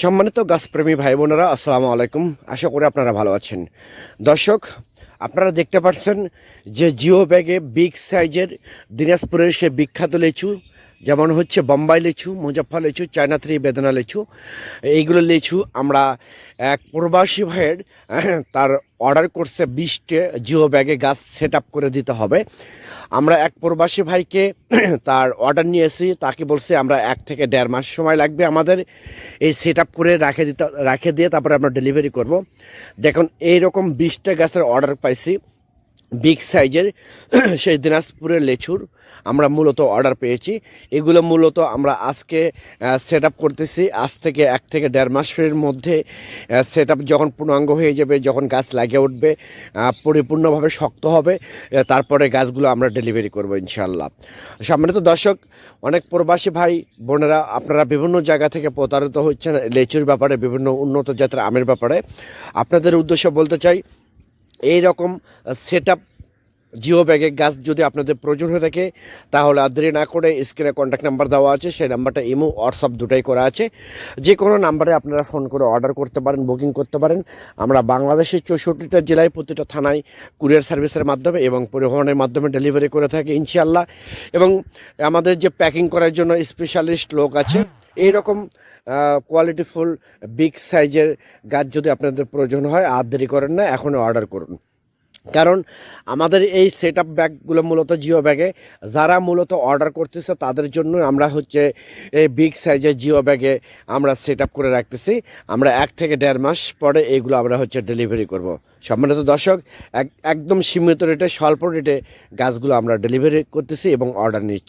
সম্মানিত গাছপ্রেমী ভাই বোনেরা আসসালামু আলাইকুম। আশা করি আপনারা ভালো আছেন। দর্শক, আপনারা দেখতে পাচ্ছেন যে জিও ব্যাগে বিগ সাইজের দিনাজপুরের সে বিখ্যাত লিচু যেমন হচ্ছে বোম্বাই লিচু মুজাফা লিচু, চায়না থ্রি বেদনা লিচু, এইগুলো লিচু আমরা, এক প্রবাসী ভাইয়ের, তার অর্ডার করছে বিশটে জিও ব্যাগে গাছ সেট করে দিতে হবে। আমরা এক প্রবাসী ভাইকে তার অর্ডার নিয়েছি, তাকে বলছি আমরা এক থেকে দেড় মাস সময় লাগবে আমাদের এই সেট করে রাখে দিতে, রাখে দিয়ে তারপরে আমরা ডেলিভারি করব। দেখুন, এইরকম বিশটা গাছের অর্ডার পাইছি, বিগ সাইজের, সেই দিনাজপুরের লেচুর। আমরা মূলত অর্ডার পেয়েছি। এগুলো মূলত আমরা আজকে সেট আপ করতেছি। আজ থেকে এক থেকে দেড় মাসের মধ্যে সেট আপ যখন পূর্ণাঙ্গ হয়ে যাবে, যখন গাছ লাগিয়ে উঠবে পরিপূর্ণভাবে শক্ত হবে তারপরে গাছগুলো আমরা ডেলিভারি করব ইনশাল্লাহ সম্মানিত দর্শক, অনেক প্রবাসী ভাই, বোনেরা, আপনারা বিভিন্ন জায়গা থেকে প্রতারিত হচ্ছেন, লেচুর ব্যাপারে, বিভিন্ন উন্নত জাতের আমের ব্যাপারে। আপনাদের উদ্দেশ্য বলতে চাই এই রকম সেট আপ জিও ব্যাগে গাছ যদি আপনাদের প্রয়োজন হয়ে থাকে, তাহলে আর দেরি না করে স্ক্রিনে কন্ট্যাক্ট নাম্বার দেওয়া আছে, সেই নাম্বারটা ইমো হোয়াটসঅ্যাপ দুটাই করা আছে। যে কোনো নাম্বারে আপনারা ফোন করে অর্ডার করতে পারেন বুকিং করতে পারেন। আমরা বাংলাদেশের চৌষট্টিটা জেলায়, প্রতিটা থানায় কুরিয়ার সার্ভিসের মাধ্যমে এবং পরিবহনের মাধ্যমে ডেলিভারি করে থাকি ইনশাল্লাহ এবং আমাদের যে প্যাকিং করার জন্য স্পেশালিস্ট লোক আছে এই এইরকম কোয়ালিটিফুল বিগ সাইজের গাছ যদি আপনাদের প্রয়োজন হয়, আর দেরি করেন না, এখনই অর্ডার করুন। কারণ আমাদের এই সেট আপ ব্যাগগুলো মূলত জিও ব্যাগে যারা মূলত অর্ডার করতেছে, তাদের জন্য আমরা হচ্ছে এই বিগ সাইজের জিও ব্যাগে আমরা সেট আপ করে রাখতেছি। আমরা এক থেকে দেড় মাস পরে এইগুলো আমরা হচ্ছে ডেলিভারি করব। সম্মানিত দর্শক, এক একদম সীমিত রেটে স্বল্প রেটে গাছগুলো আমরা ডেলিভারি করতেছি এবং অর্ডার নিচ্ছি।